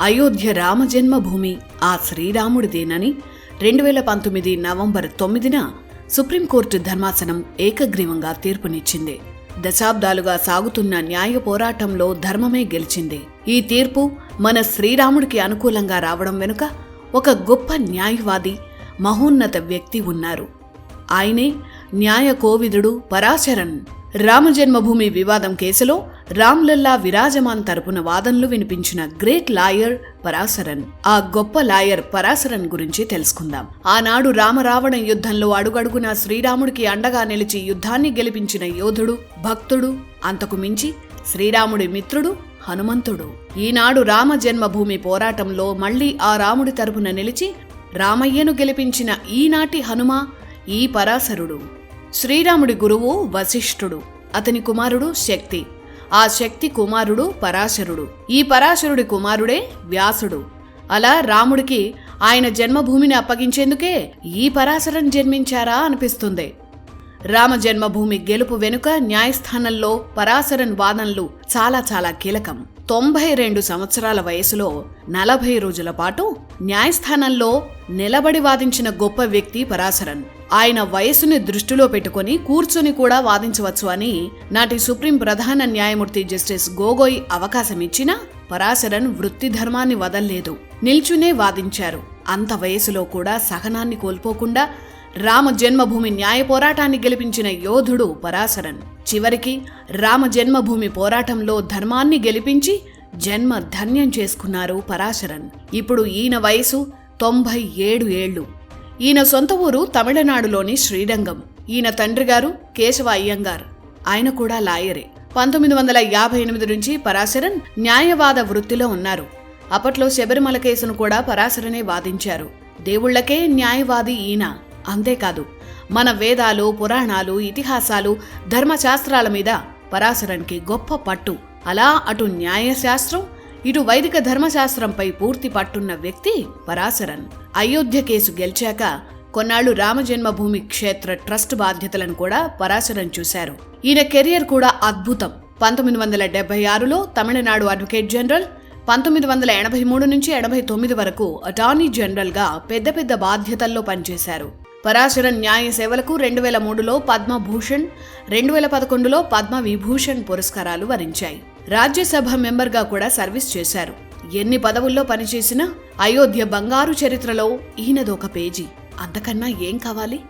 అయోధ్య రామజన్మభూమి ఆ శ్రీరాముడిదేనని రెండు వేల పంతొమ్మిది నవంబర్ తొమ్మిదిన సుప్రీంకోర్టు ధర్మాసనం ఏకగ్రీవంగా తీర్పునిచ్చింది. దశాబ్దాలుగా సాగుతున్న న్యాయ పోరాటంలో ధర్మమే గెలిచింది. ఈ తీర్పు మన శ్రీరాముడికి అనుకూలంగా రావడం వెనుక ఒక గొప్ప న్యాయవాది మహోన్నత వ్యక్తి ఉన్నారు. ఆయనే న్యాయ కోవిదుడు పరాశరన్. రామజన్మభూమి వివాదం కేసులో రామ్లల్లా విరాజమాన్ తరపున వాదనలు వినిపించిన గ్రేట్ లాయర్ పరాశరన్. ఆ గొప్ప లాయర్ పరాశరన్ గురించి తెలుసుకుందాం. ఆనాడు రామరావణ యుద్ధంలో అడుగడుగున శ్రీరాముడికి అండగా నిలిచి యుద్ధాన్ని గెలిపించిన యోధుడు భక్తుడు అంతకు మించి శ్రీరాముడి మిత్రుడు హనుమంతుడు. ఈనాడు రామ జన్మభూమి పోరాటంలో మళ్ళీ ఆ రాముడి తరపున నిలిచి రామయ్యను గెలిపించిన ఈనాటి హనుమ ఈ పరాశరుడు. శ్రీరాముడి గురువు వశిష్ఠుడు అతని కుమారుడు శక్తి. ఆ శక్తి కుమారుడు పరాశరుడు. ఈ పరాశరుడి కుమారుడే వ్యాసుడు. అలా రాముడికి ఆయన జన్మభూమిని అప్పగించేందుకే ఈ పరాశరం జన్మించారా అనిపిస్తుంది. రామ జన్మభూమి గెలుపు వెనుక న్యాయస్థానంలో పరాశరన్ వాదనలు చాలా చాలా కీలకం. తొంభై రెండు సంవత్సరాల వయసులో నలభై రోజుల పాటు న్యాయస్థానంలో నిలబడి వాదించిన గొప్ప వ్యక్తి పరాశరన్. ఆయన వయసుని దృష్టిలో పెట్టుకుని కూర్చొని కూడా వాదించవచ్చు అని నాటి సుప్రీం ప్రధాన న్యాయమూర్తి జస్టిస్ గోగోయ్ అవకాశమిచ్చినా పరాశరన్ వృత్తి ధర్మాన్ని వదల్లేదు. నిల్చునే వాదించారు. అంత వయసులో కూడా సహనాన్ని కోల్పోకుండా రామ జన్మభూమి న్యాయ పోరాటాన్ని గెలిపించిన యోధుడు పరాశరన్. చివరికి రామ జన్మభూమి పోరాటంలో ధర్మాన్ని గెలిపించి జన్మ ధన్యం చేసుకున్నారు పరాశరన్. ఇప్పుడు ఈయన వయసు తొంభై ఏడు ఏళ్ళు ఈయన సొంత ఊరు తమిళనాడులోని శ్రీరంగం. ఈయన తండ్రి గారు కేశవ అయ్యంగార్ ఆయన కూడా లాయరే. పంతొమ్మిది వందల యాభై ఎనిమిది నుంచి పరాశరన్ న్యాయవాద వృత్తిలో ఉన్నారు. అప్పట్లో శబరిమల కేసును కూడా పరాశరనే వాదించారు. దేవుళ్ళకే న్యాయవాది ఈయన. అంతేకాదు మన వేదాలు పురాణాలు ఇతిహాసాలు ధర్మశాస్త్రాల మీద పరాశరన్కి గొప్ప పట్టు. అలా అటు న్యాయశాస్త్రం ఇటు వైదిక ధర్మశాస్త్రంపై పూర్తి పట్టున్న వ్యక్తి పరాశరన్. అయోధ్య కేసు గెలిచాక కొన్నాళ్ళు రామజన్మభూమి క్షేత్ర ట్రస్ట్ బాధ్యతలను కూడా పరాశరన్ చూశారు. ఈయన కెరియర్ కూడా అద్భుతం. పంతొమ్మిది వందల డెబ్బై ఆరులో తమిళనాడు అడ్వకేట్ జనరల్ పంతొమ్మిది వందల ఎనభై మూడు నుంచి ఎనభై తొమ్మిది వరకు అటార్నీ జనరల్గా పెద్ద పెద్ద బాధ్యతల్లో పనిచేశారు. పరాశరన్ న్యాయ సేవలకు రెండు వేల మూడులో పద్మభూషణ్ రెండు వేల పదకొండులో పద్మ విభూషణ్ పురస్కారాలు వరించాయి. రాజ్యసభ మెంబర్గా కూడా సర్వీస్ చేశారు. ఎన్ని పదవుల్లో పనిచేసినా అయోధ్య బంగారు చరిత్రలో ఈయనదొక పేజీ. అంతకన్నా ఏం కావాలి?